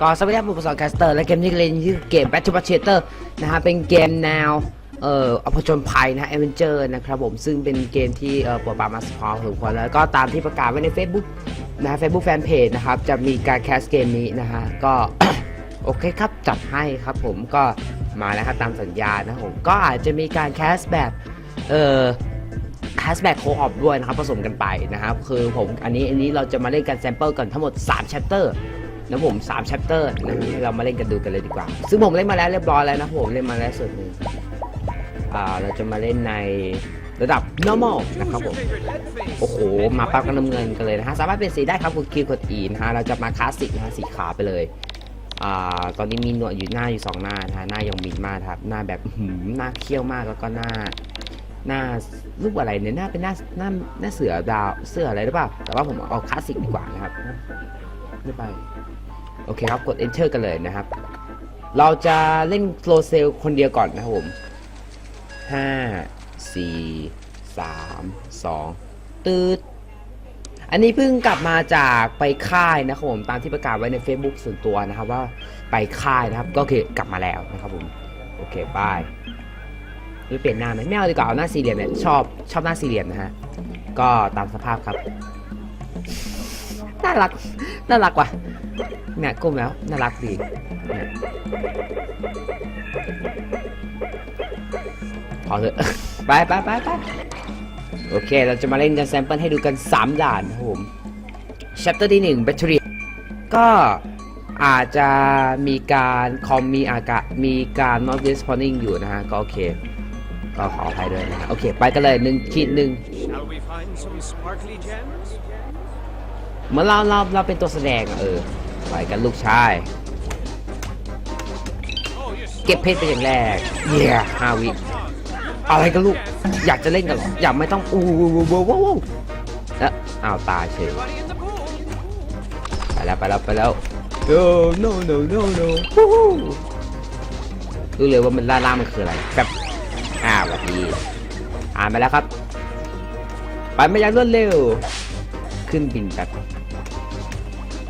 ก็สวัสดีครับผมสอนแคสเตอร์และเกมที่เล่นชื่อเกม Battle b a t c h e r นะฮะเป็นเกมแนวเอ่ออภจญภัยนะฮะเอเวนเจอร์นะครับผมซึ่งเป็นเกมที่เอ่อปวดปามาสพอสมควรแล้วก็ตามที่ประกาศไว้ใน Facebook นะฮะ Facebook Fanpage นะครับจะมีการแคสเกมนี้นะฮะก็โอเคครับจัดให้ครับผมก็มาแล้วครับตามสัญญานะผมก็อาจจะมีการแคสแบบเอ่อแคสแบ็กโคออฟด้วยนะครับผสมกันไปนะครับคือผมอันนี้อันนี้เราจะมาเล่นกันแซมเปิลกันทั้งหมด3 chapter นะผม3 chapter นะเรามาเล่นกันดูกันเลยดีกว่า ซึ่งผมเล่นมาแล้วเรียบร้อยแล้วนะผมเล่นมาแล้วส่วนหนึ่งอ่าเราจะมาเล่นในระดับ normal นะครับผม โอ้โห มาปั๊บกันน้ำเงินกันเลยนะฮะ สามารถเปลี่ยนสีได้ครับกดคีย์กด E นะฮะ เราจะมาคลาสสิกนะฮะสีขาวไปเลย อ่า ตอนนี้มีหนวดอยู่หน้าอยู่สองหน้านะฮะ หน้ายองบินมากครับ หน้าแบบหืมหน้าเขี้ยวมากแล้วก็หน้า หน้ารูปอะไรเนี่ย หน้าเป็นหน้าหน้าหน้าเสือดาว เสืออะไรหรือเปล่า แต่ว่าผมเอาคลาสสิกดีกว่านะครับไม่ไป โอเคครับ กด enter กันเลยนะครับ เราจะเล่นโ o เซลคนเดียวก่อนนะครับผมห้าสี่สามสองตืดอันนี้เพิ่งกลับมาจากไปค่ายนะครับผมตามที่ประกาศไว้ใน Facebook ส่วนตัวนะครับว่าไปค่ายนะครับ ก็คือกลับมาแล้วนะครับผมโอเคบายหรือเปลี่ยนหน้าไหมไม่เอาดีกว่าเอาหน้าสี่เหลี่ยมเนี่ยชอบชอบหน้าสี่เหลี่ยมนะฮะก็ตามสภาพครับ น่ารัก น่ารักว่ะ เนี่ยก้มแล้ว น่ารักดีพอเถอะ ไปไปไปไปโอเค เราจะมาเล่นกันแซมเปิลให้ดูกัน 3 ด่านนะครับผม chapter ที่1 battery ก็อาจจะมีการคอมมีอากาศมีการ not responding อยู่นะฮะ ก็โอเค ก็ขออภัยด้วยนะฮะ โอเค ไปกันเลยหนึ่งขีดหนึ่ง เหมื่อนเราเราเราเป็นตัวแสดงอะเออไปกันลูกชาย เก็บเพชรไปอย่างแรก เยี่ยห้าวิ อะไรกันลูก อยากจะเล่นกันเหรอ อยากไม่ต้อง อู้วู้วู้วู้วู้แล้วอ้าวตายเฉยไปแล้วไปแล้วไปแล้ว no no no no no วู้ฮู้รู้เลยว่ามันล่าล่ามันคืออะไรแบบอ้าวสวัสดีอ่านไปแล้วครับ ไปไม่ยังรวดเร็ว ขึ้นบินแบบ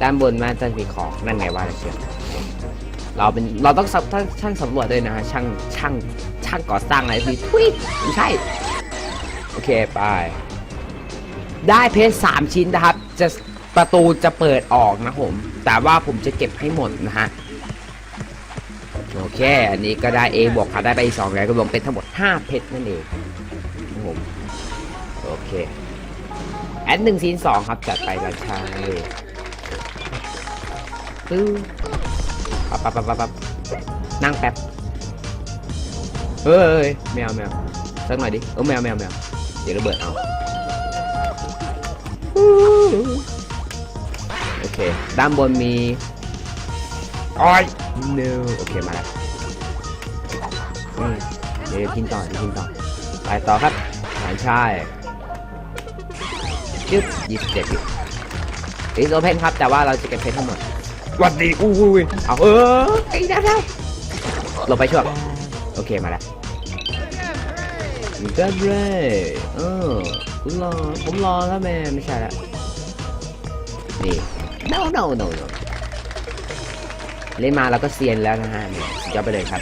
ด้านบนมาจะมีของนั่นไงว่าอะไรเชียวเราเป็นเราต้องท่านช่างสำรวจด้วยนะฮะช่างช่างช่างก่อสร้างอะไรสิทุยไม่ใช่ โอเคไป ได้เพชรสามชิ้นนะครับ จะประตูจะเปิดออกนะผม แต่ว่าผมจะเก็บให้หมดนะฮะโอเค อันนี้ก็ได้ A บวกค่ะได้ไปอีกสองแล้วก็รวมเป็นทั้งหมด 5 เพชรนั่นเองผมโอเค แอดหนึ่งซีนสองครับจัดไปราชาเลยปึ๊บปั๊บปั๊บปั๊บปั๊บนั่งแป๊บเฮ้ยแมวแมวสักหน่อยดิเออแมวแมวแมวเดี๋ยวระเบิดเอาโอเค ด้านบนมีอ้อย no โอเค มาแล้วเดี๋ยวกินต่อเดี๋ยวกินต่อไปต่อครับหานชาย จึ๊บยี่สิบเจ็ดอีสโอเพนครับ แต่ว่าเราจะเก็บเพชรทั้งหมดหวัดดีอู้ยเอาเออไอ้ได้ได้ลงไปช่วงโอเคมาแล้วมีกันเลยเออคุณรอผมรอแล้วแม่ไม่ใช่ละนี่ no no no no เล่นมาแล้วก็เซียนแล้วนะฮะเนี่ยสุดยอดไปเลยครับ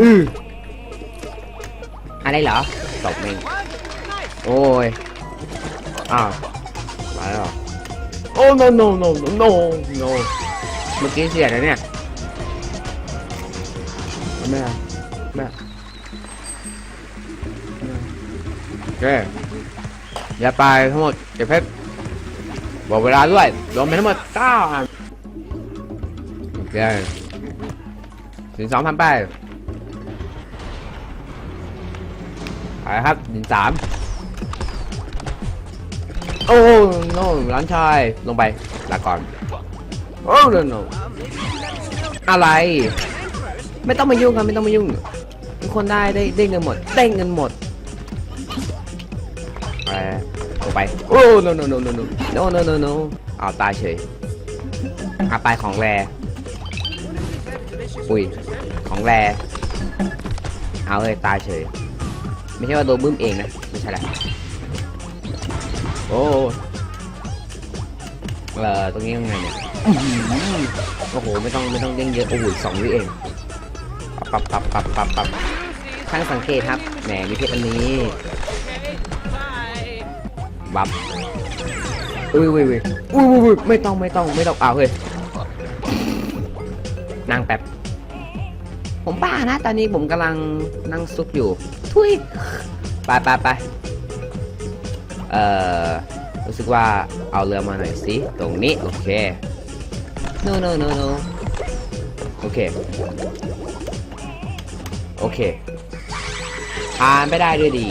อืออะไรเหรอตบเมงโอ้ย อ้าวมาแล้วเหรอโอ้ no no no no no no เมื่อกี้เสียแล้วเนี่ยแม่แม่โอเคอย่าไปทั้งหมดเก็บเพชรบอกเวลาด้วยรวมเป็นทั้งหมด9อันโอเคถึงสองพันไปไปครับถึงสาม โอ้โน่ร้านชาย ลงไปลาก่อน โอ้โนโนอะไร ไม่ต้องมายุ่งครับไม่ต้องมายุ่งทุกคนได้ได้ได้เงินหมดได้เงินหมดไปลงไป โอ้ no no no no no no no no no เอาตายเฉยอาไปของแรอุ้ย ของแรเอาเลยตายเฉย ไม่ใช่ว่าโดนบึ้มเองนะ ไม่ใช่แหละ โอ้เออตรงนี้ยังไงเนี่ยโอ้โห ไม่ต้องไม่ต้องเด้งเยอะ โอ้โหสองวิเอง ปับปับปับปับปับปับช่างสังเกตครับ แหมมีเพชรอันนี้ บับอุ้ยอุ้ยอุ้ยอุ้ยอุ้ยอุยไม่ต้องไม่ต้องไม่ต้องเอาเฮ้ยนั่งแป๊บ ผมป้านะ ตอนนี้ผมกำลังนั่งซุกอยู่ ทุยไปไปไป เอ่อรู้สึกว่าเอาเรือมาหน่อยสิตรงนี้ โอเค no no no no โอเค โอเคผ่านไปได้ด้วยดี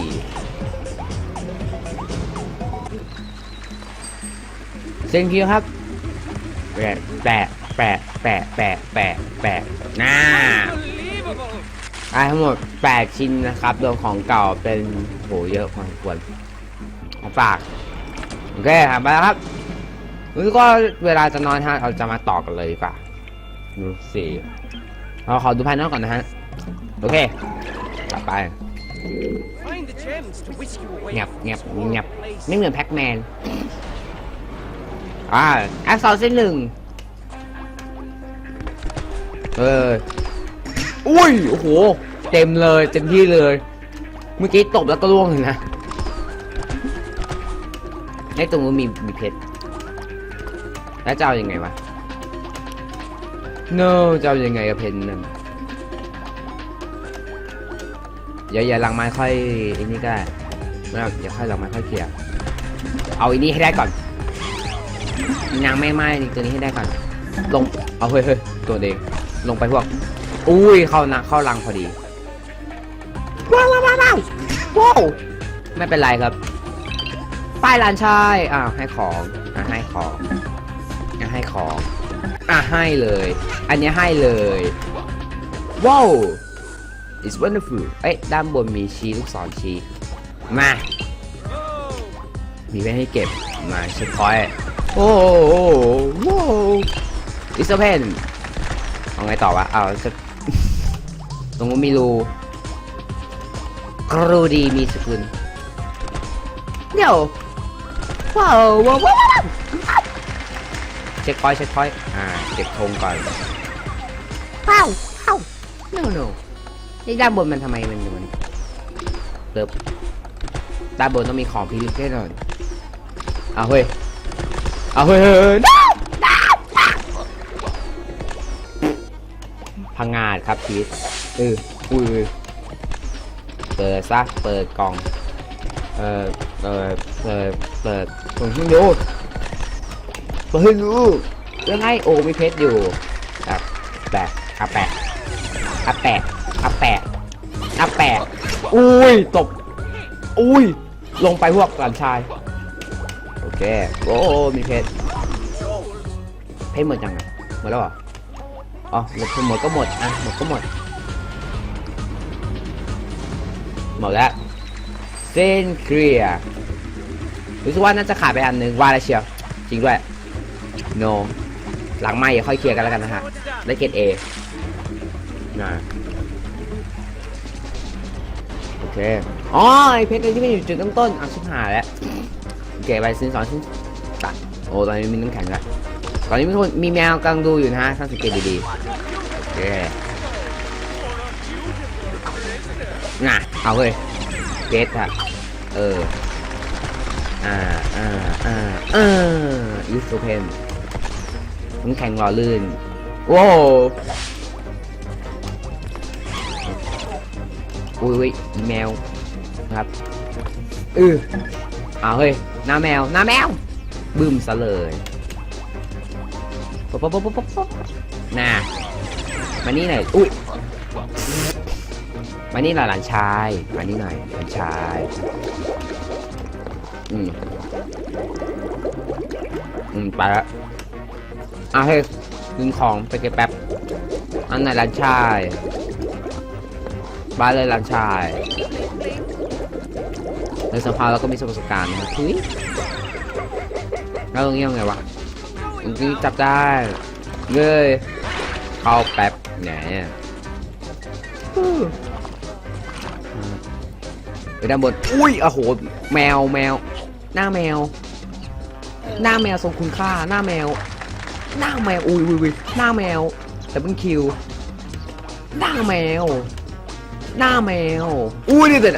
เซ็งคิวครับ แปะแปะแปะแปะแปะแปะแปะน่า Unbelievable. ได้ทั้งหมด 8 ชิ้นนะครับรวมของเก่าเป็นโหเยอะพอสมควร ของฝากโอเคครับไปแล้วครับแล้วก็เวลาจะนอนฮะเราจะมาต่อกันเลยดีกว่าดูสิเราขอดูภายนอกก่อนนะฮะโอเคต่อไปเงียบเงียบเงียบไม่เหมือนแพ็กแมนอ่าแอคซอลเส้นหนึ่งเอออุ้ยโอ้โหเต็มเลยเต็มที่เลย เมื่อกี้ตบแล้วก็ล่วงเลยนะ ไอ้ตรงนู้นมีมีเพชรแล้วจะเอายังไงวะ no จะเอายังไงกับเพชรนั่นอย่าอย่าหลังไม้ค่อยอ้นี่ก็ได้ไม่เอาอย่าค่อยหลังไม้ค่อยเคลียร์เอาอันนี้ให้ได้ก่อนนางไม่ไหม้ตัวนี้ให้ได้ก่อน ลงเอาเฮ้ยเฮ้ยตัวเด็กลงไปพวก อุ้ยเข้านะเข้ารังพอดีว้าวว้าวว้าวว้าวว้าวไม่เป็นไรครับ ป้ายร้านชายอ่าให้ของอ่าให้ของอ่าให้ของอ่าให้เลย อันนี้ให้เลยว้าว it's wonderful เอ้ยด้านบนมีชี้ลูกศรชี้มา มีไว้ให้เก็บมาเช็คพอยต์โอ้โหโอ้โหอิสเพนเอาไงต่อวะเอาจะตรงนู้นมีรูกรูดีมีสกุลเดี๋ยว ว้าวว้าวว้าวว้าวเช็คพอยต์เช็คพอยต์อ่าเก็บธงก่อนว้าวว้าว no no นี่ด้านบนมันทำไมมันมันเลิฟด้านบนต้องมีของพิลึกแน่นอนเอาเฮ้ยเอาเฮ้ยเฮ้ยเฮ้ย no no no พังงาดครับพีทเอออุ้ยอุ้ยเปิดซะเปิดกล่อง เออเออเปิดเปิดเปิดให้ดูเปิดให้ดูยังไงโอ้มีเพชรอยู่ครับแปะอาแปะอาแปะอาแปะอาแปะอุ้ยตกอุ้ยลงไปพวกหลานชายโอเคโอ้มีเพชรเพชรหมดยังไงหมดแล้วเหรออ๋อหมดหมดก็หมดอะหมดก็หมดหมดแล้ว ส้นเคลียร์รู้สึกว่าน่าจะขาดไปอันหนึ่งว่าแล้วเชียว จริงด้วย no หลังไม่อย่าค่อยเคลียร์กันแล้วกันนะฮะ ได้เกรดเอนะโอเค อ๋อ ไอเพชรที่ไม่อยู่จุดเริ่มต้นอะชิบหายแล้วโอเคไปซื้อสองชิ้นตัดโอ้ ตอนนี้มีน้ำแข็งแล้วตอนนี้มีคนมีแมวกำลังดูอยู่นะฮะท่านสังเกตดีๆโอเคน่ะเอาเฮ้ย เพชรอะเออ อ่าอ่าอ่าอ่ายูสโเพนน้ำแข็งหล่อลื่นโว้อุ้ยอุ้ยอีแมวครับเออเอาเฮ้ยหน้าแมวหน้าแมวบึ้มซะเลยปุ๊บปุ๊บป๊บป๊บป๊บป๊บน่ามานี่หน่อยอุ้ย มานี่หน่อยหลานชายมานี่หน่อยหลานชายอืมอืมไปละเอาให้ดึงของไปเก็บแป๊บอันไหนหลานชายบ้านเลยหลานชายในสภาเราก็มีประสบการณ์นะทุยแล้วตรงนี้ยังไงวะตรงนี้จับได้เลยเข้าแป๊บไหน อะฮู้ไปด้านบน อุ้ยโอ้โห แมวแมว หน้าแมว หน้าแมวทรงคุณค่า หน้าแมว หน้าแมว อุ้ยอุ้ยอุ้ยหน้าแมว แต่เป็นคิว หน้าแมว หน้าแมว อุ้ยนี่แต่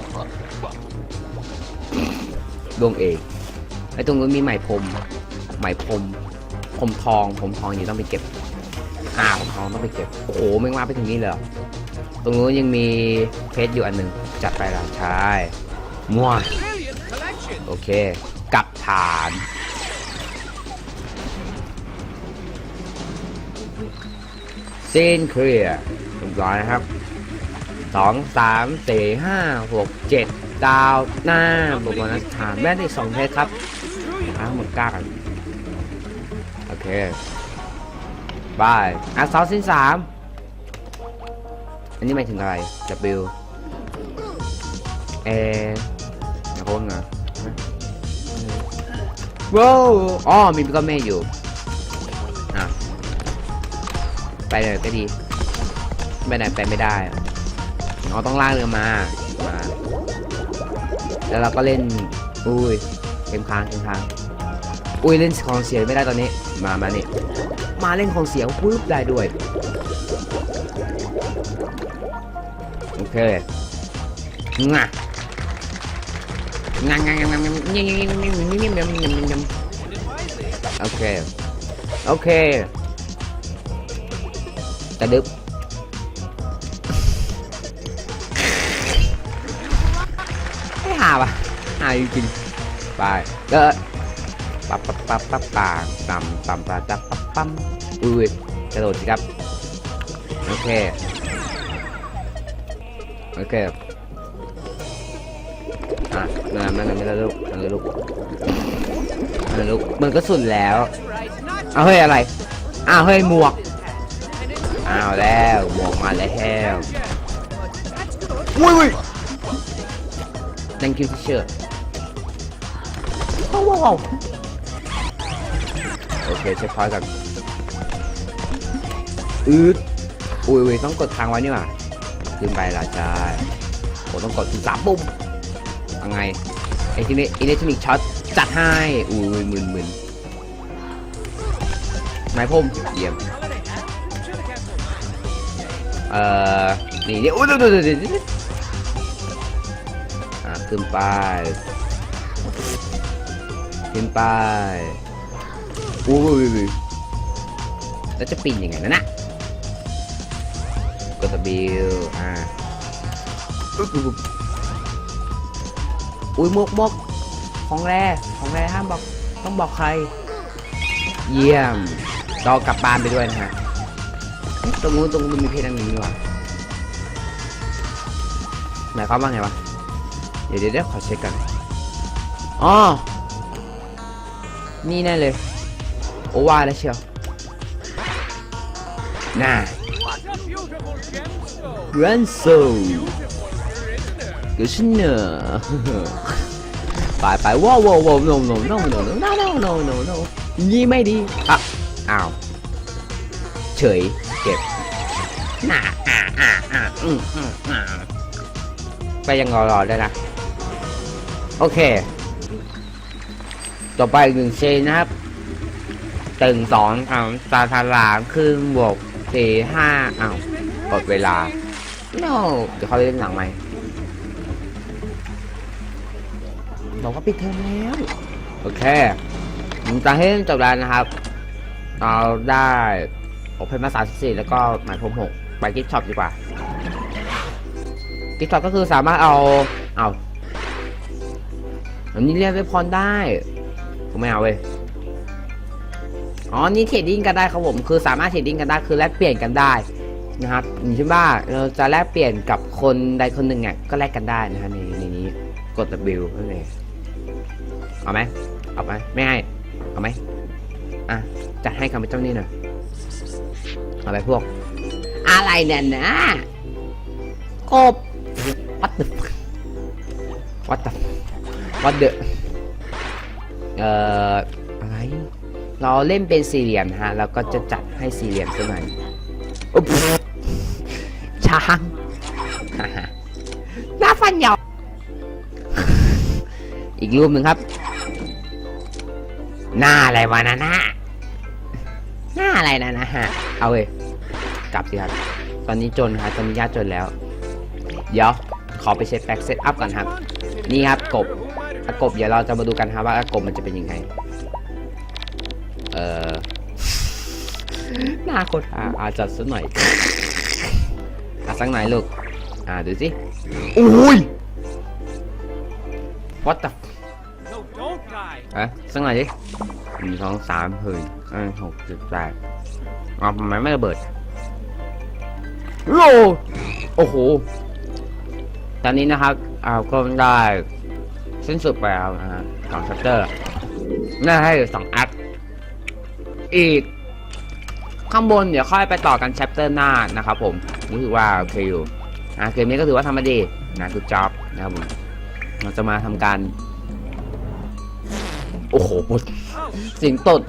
ดวงเอกไอ้ตรงนู้นมีไหมพรมไหมพรมพรมทองพรมทองอยู่ต้องไปเก็บ อ่าพรมทองต้องไปเก็บ โอ้โหแม่งมาไปถึงนี่เลย ตรงนู้นยังมีเพชรอยู่อันหนึ่งจัดไปละใช่มั่ว Brilliant collection. โอเคกลับฐานซีนเคลียร์เรียบร้อยนะครับสองสามสี่ห้าหกเจ็ดดาวหน้าบวกโบนัสฐานแม่ได้สองเพชรครับทั้งหมดเก้ากันโอเคบายอะสองสิ้นสาม อันนี้หมายถึงอะไร W เอนะเขาว่าไงว้าวอ๋อมีก้อนเมฆอยู่อะไปเลยก็ดีไปไหนไปไม่ได้อ๋อต้องลากเรือมามา แล้วเราก็เล่น อุ้ยเกมค้างเกมค้างอุ้ยเล่นของเสียงไม่ได้ตอนนี้ มามานี่มาเล่นของเสียงปุ๊บได้ด้วย โอเคงะงะงะงะงะงะงะงะงะงะงะงะงะงะงโอเค โอเคกระดึบไม่หาว่ะหาจริงไปเด้อปั๊บปั๊บปั๊บปั๊บปางต่ำต่ำปลาจับปั๊บปั๊มอุ้ยกระโดดสิครับ โอเค โอเคอะมันมันมันไม่ได้ลูกมันไม่ได้ลูกมันไม่ได้ลูกมันก็สุดแล้วเอาเฮ้ยอะไรอ้าวเฮ้ยหมวกอ้าวแล้วหมวกมาแล้วอุ้ยอุ้ย thank you teacher ว้าวว้าวโอเคเช็คพอยต์กันอืดอุ้ยอุ้ยต้องกดทางไว้นี่หว่า ขึ้นไปล่ะใช่โอ้ต้องกดถึงสามปุ่มยังไงไอ้ที่นี่อิเล็กทรอนิกช็อตจัดให้อุ้ยมึนมึนไม้พรมเยี่ยมเอ่อนี่นี่อุ้ยเดี๋ยวเดี๋ยวเดี๋ยวเดี๋ยวอะขึ้นไปขึ้นไปอุ้ยอุ้ยอุ้ยแล้วจะปีนยังไงนะนะ กด W อ่าอุ๊ยอุ๊ยอุ๊ยอุ้ยมกมกของแรของแรห้ามบอกต้องบอกใคร เยี่ยมเรากลับบ้านไปด้วยนะฮะตรงนู้นตรงนู้นมีเพชรอันหนึงนี่หว่าหมายความว่าไงวะเดี๋ยวเดี๋ยวเดี๋ยวขอเช็คกันอ๋อนี่แน่เลย โอว่าแล้วเชียวน่า there? ก็ฉันเนอะไปไปว้าวว้าวว้าว no no no no no no no no no no ยี่ไม่ดีอะอ้าว เฉย เก็บน่าอ่าอ่าอ่าอืมอืมอ่าไปยังรอรอได้นะ โอเค ต่อไปอีกหนึ่งเชนนะครับตึงสองอ้าวตาทาราครึ่งบวกสี่ห้าอ้าว หมดเวลา no เดี๋ยวเขาเล่นหลังไหมบอกว่าปิดเทอมแล้ว โอเคผมจะให้จบแล้วนะครับ เราได้โอเพนมาสามสี่แล้วก็หมายพรมหกไปกิฟช็อปดีกว่ากิฟช็อปก็คือสามารถเอาเอาอันนี้เรียกเว็บพรได้ผมไม่เอาเว้ยอ๋อ นี่เทรดดิ้งกันได้ครับผม คือสามารถเทรดดิ้งกันได้ คือแลกเปลี่ยนกันได้ นะครับอย่างเช่นว่าเราจะแลกเปลี่ยนกับคนใดคนหนึ่งอะก็แลกกันได้นะฮะในในนี้กด W นั่นเองเอาไหมเอาไหมไม่ให้เอาไหมอะจัดให้คำเป็นเจ้าหนี่หน่อยเอาไปพวก อะไรเนี่ยนะกบ what the fuck what the what the เอ่ออะไรเราเล่นเป็นสี่เหลี่ยมนะฮะแล้วก็จะจัดให้สี่เหลี่ยมสักหน่อยอุ๊บ กรูปหนึ่งครับ หน้าอะไรวะนะหน้าหน้าอะไรนะนะฮะเอาเว้ยกลับสิครับ ตอนนี้จนครับตอนนี้ยากจนแล้ว เดี๋ยวขอไปเช็คแบ็กเซตอัพก่อนครับ นี่ครับกบอะกบเดี๋ยวเราจะมาดูกันครับว่ากบมันจะเป็นยังไง เออหน้าโคตรอ่าอาจจะสักหน่อยอะสักหน่อยลูก อ่าดูสิอุ้ย what the die. อะสักหน่อยดิหนึ่งสองสามเฮ้ยอ่หกเจ็ดแปดอ๋อทำไมไม่ระเบิดโอ้โอ้โห ตอนนี้นะครับเอาก็ได้สิ้นสุดไปแล้วนะฮะสองชัปเตอร์น่าให้สองแอคอีก ข้างบนเดี๋ยวค่อยไปต่อกันแชปเตอร์หน้านะครับผมรู้สึกว่าโอเคอยู่อะเกมนี้ก็ถือว่าทำมาดีนะทุกจ็อบนะครับผมเราจะมาทำการ โอ้โหหมดเสียงตด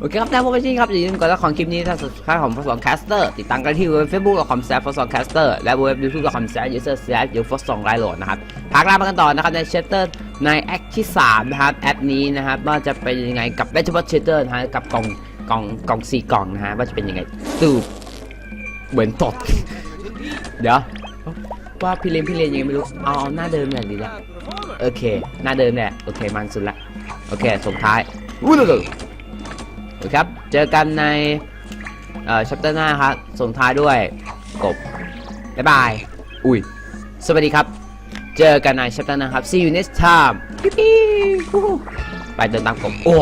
โอเคครับแต่พวกพี่ครับอย่าลืมกดไลค์ของคลิปนี้ถ้าสุดท้ายของฟอสองแคสเตอร์ติดตามกันที่เว็บเฟซบุ๊กของแซฟฟอสองแคสเตอร์และเว็บยูทูบของแซฟยูเซอร์แซฟยูฟอสองไลโหลดนะครับพักลาไปกันต่อนะครับในเชตเตอร์ในแอคที่3นะครับแอดนี้นะครับว่าจะเป็นยังไงกับเวจิเบิลเชตเตอร์นะฮะกับกล่องกล่องกล่องสี่กล่องนะฮะว่าจะเป็นยังไงตูบเหมือนตดเดี๋ยวว่าพี่เลนพี่เลนยังไงไม่รู้เอาเอาหน้าเดิมเนี่ยดีแล้วโอเค หน้าเดิมเนี่ยโอเคมันสุดละ โอเคส่งท้ายวู้ดูดูโอเคครับ เจอกันในเอ่อชัปเตอร์หน้าครับส่งท้ายด้วยกบบ๊ายบาย อุ้ย สวัสดีครับ เจอกันในชัปเตอร์หน้าครับ see you next time ปิ๊บปิ๊บฮู้ไปเดินตามกบโอ้